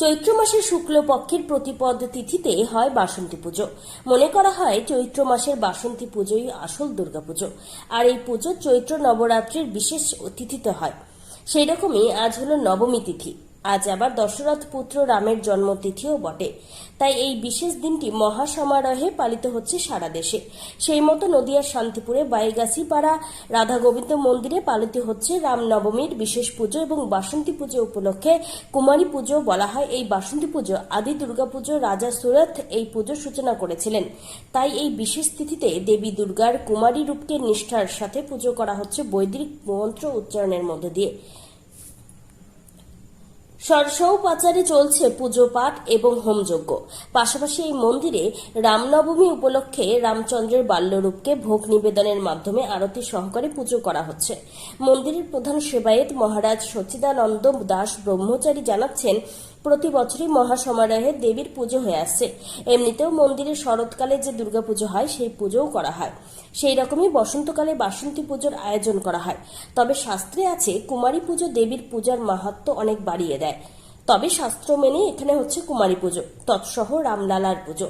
চৈত্র মাসের শুক্লপক্ষের প্রতিপদ তিথিতে হয় বাসন্তী পুজো। মনে করা হয় চৈত্র মাসের বাসন্তী পুজোই আসল দুর্গাপুজো, আর এই পুজো চৈত্র নবরাত্রির বিশেষ তিথিতে হয়। সেই রকমই আজ হলো নবমী তিথি। আজ আবার দশরথ পুত্র রামের জন্মতিথিও বটে। তাই এই বিশেষ দিনটি মহা সমারোহে পালিত হচ্ছে সারা দেশে। সেই মতো নদিয়ার শান্তিপুরে বাইগাছি পাড়া রাধা গোবিন্দ মন্দিরে পালিত হচ্ছে রামনবমীর বিশেষ পুজো এবং বাসন্তী পুজো উপলক্ষে কুমারী পুজো বলা হয়। এই বাসন্তী পুজো আদি দুর্গাপুজো রাজা সুরথ এই পুজোর সূচনা করেছিলেন। তাই এই বিশেষ তিথিতে দেবী দুর্গার কুমারী রূপকে নিষ্ঠার সাথে পুজো করা হচ্ছে বৈদিক মন্ত্র উচ্চারণের মধ্য দিয়ে। সরসৌপাচারে চলছে পুজো পাঠ এবং হোমযজ্ঞ। পাশাপাশি এই মন্দিরে রামনবমী উপলক্ষে রামচন্দ্রের বাল্যরূপকে ভোগ নিবেদনের মাধ্যমে আরতি সহকারে পুজো করা হচ্ছে। মন্দিরের প্রধান সেবায়েত মহারাজ সচিদানন্দ দাস ব্রহ্মচারী জানাচ্ছেন প্রতি বছরই মহাসমারোহে দেবীর পুজো হয়ে আসছে এমনিতেও মন্দিরে শরৎকালে যে দুর্গাপুজো হয়, সেই পুজোও করা হয়। সেই রকমই বসন্তকালে বাসন্তী পুজোর আয়োজন করা হয়। তবে শাস্ত্রে আছে, কুমারী পুজো দেবীর পূজার মাহাত্ম অনেক বাড়িয়ে দেয়। তবে শাস্ত্র মেনে এখানে হচ্ছে কুমারী পুজো, তৎসহ রামলালার পুজো।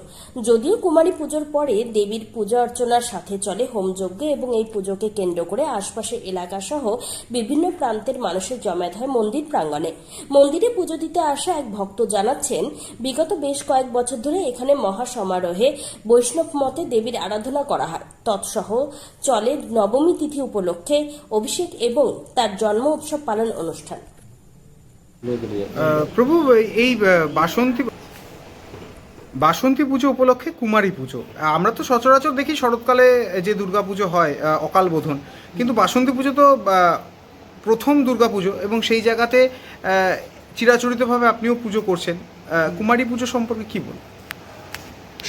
যদিও কুমারী পুজোর পরে দেবীর পূজা অর্চনার সাথে চলে হোমযজ্ঞ এবং এই পুজোকে কেন্দ্র করে আশপাশের এলাকা সহ বিভিন্ন প্রান্তের মানুষের জমায়েত হয় মন্দির প্রাঙ্গণে। মন্দিরে পুজো দিতে আসা এক ভক্ত জানাচ্ছেন, বিগত বেশ কয়েক বছর ধরে এখানে মহা সমারোহে বৈষ্ণব মতে দেবীর আরাধনা করা হয়। তৎসহ চলে নবমী তিথি উপলক্ষে অভিষেক এবং তার জন্ম উৎসব পালন অনুষ্ঠান। প্রভু এই বাসন্তী বাসন্তী পুজো উপলক্ষে কুমারী পুজো। আমরা তো সচরাচর দেখি শরৎকালে যে দুর্গা পুজো হয় অকাল বোধন। কিন্তু বাসন্তী পুজো তো প্রথম দুর্গা পুজো এবং সেই জায়গাতে আহ, চিরাচরিতভাবে আপনিও পুজো করছেন। কুমারী পুজো সম্পর্কে কি বলুন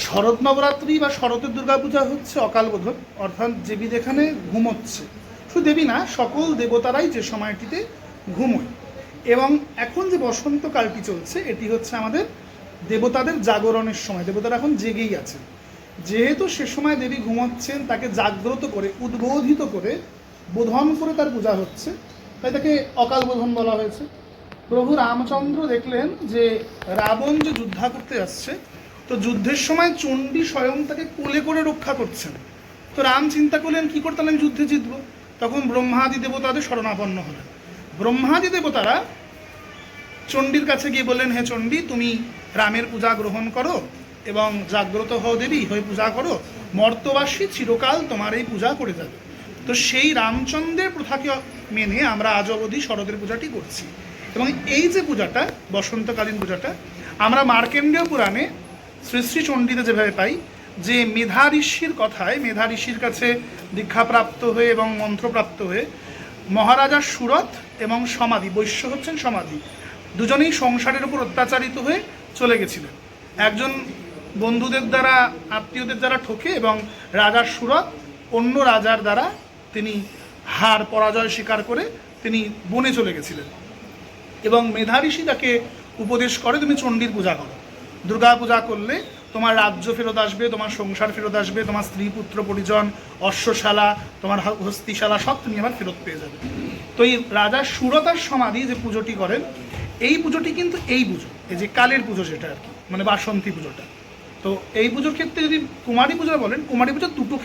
শরৎ নবরাত্রি বা শরতের দুর্গাপূজা হচ্ছে অকাল বোধন অর্থাৎ দেবী যেখানে ঘুমোচ্ছে। শুধু দেবী না সকল দেবতারাই যে সময়টিতে ঘুমোয়। এবং এখন যে বসন্তকালটি চলছে, এটি হচ্ছে আমাদের দেবতাদের জাগরণের সময়। দেবতারা এখন জেগেই আছে যেহেতু সে সময় দেবী ঘুমাচ্ছেন, তাকে জাগ্রত করে, উদ্বোধিত করে, বোধন করে তার পূজা হচ্ছে, তাই তাকে অকাল বোধন বলা হয়েছে। প্রভু রামচন্দ্র দেখলেন যে রাবণ যে যুদ্ধা করতে আসছে, তো যুদ্ধের সময় চণ্ডী স্বয়ং তাকে কোলে করে রক্ষা করছেন। তো রাম চিন্তা করলেন, কি করতে আমি যুদ্ধে জিতবো? তখন ব্রহ্মাদি দেবতাদের শরণাপন্ন হলেন। ব্রহ্মাদি দেবতারা চণ্ডীর কাছে গিয়ে বললেন, হে চণ্ডী, তুমি রামের পূজা গ্রহণ করো এবং জাগ্রত হও দেবী, হয়ে পূজা করো। মর্তবাসী চিরকাল তোমার এই পূজা করে যাবে। তো সেই রামচন্দ্রের প্রথাকে মেনে আমরা আজ অবধি শরতের পূজাটি করছি। এবং এই যে পূজাটা, বসন্তকালীন পূজাটা, আমরা মার্কেন্ডীয় পুরাণে শ্রী শ্রী চণ্ডীতে যেভাবে পাই, যে মেধা ঋষির কথায়, মেধা ঋষির কাছে দীক্ষাপ্রাপ্ত হয়ে এবং মন্ত্রপ্রাপ্ত হয়ে মহারাজা সুরথ এবং সমাধি, বৈশ্য হচ্ছেন সমাধি। দুজনেই সংসারের উপর অত্যাচারিত হয়ে চলে গেছিলেন। একজন বন্ধুদের দ্বারা, আত্মীয়দের দ্বারা ঠকে এবং রাজার সুরত অন্য রাজার দ্বারা তিনি হার পরাজয় স্বীকার করে তিনি বনে চলে গেছিলেন। এবং মেধা ঋষি তাকে উপদেশ করে, তুমি চণ্ডীর পূজা করো। দুর্গা পূজা করলে তোমার রাজ্য ফেরত আসবে, তোমার সংসার ফেরত আসবে, তোমার স্ত্রী, পুত্র, পরিজন, অশ্বশালা, তোমার হস্তিশালা, সব তুমি আবার ফেরত পেয়ে যাবে। তো এই রাজার সুরতার সমাধি যে পুজোটি করেন, এই পুজোটি কিন্তু এই পুজো, এই যে কালের পুজো সেটা আর কি মানে বাসন্তী পুজোটা। তো এই পুজোর ক্ষেত্রে যদি কুমারী পুজো বলেন, কুমারী পুজো দুটো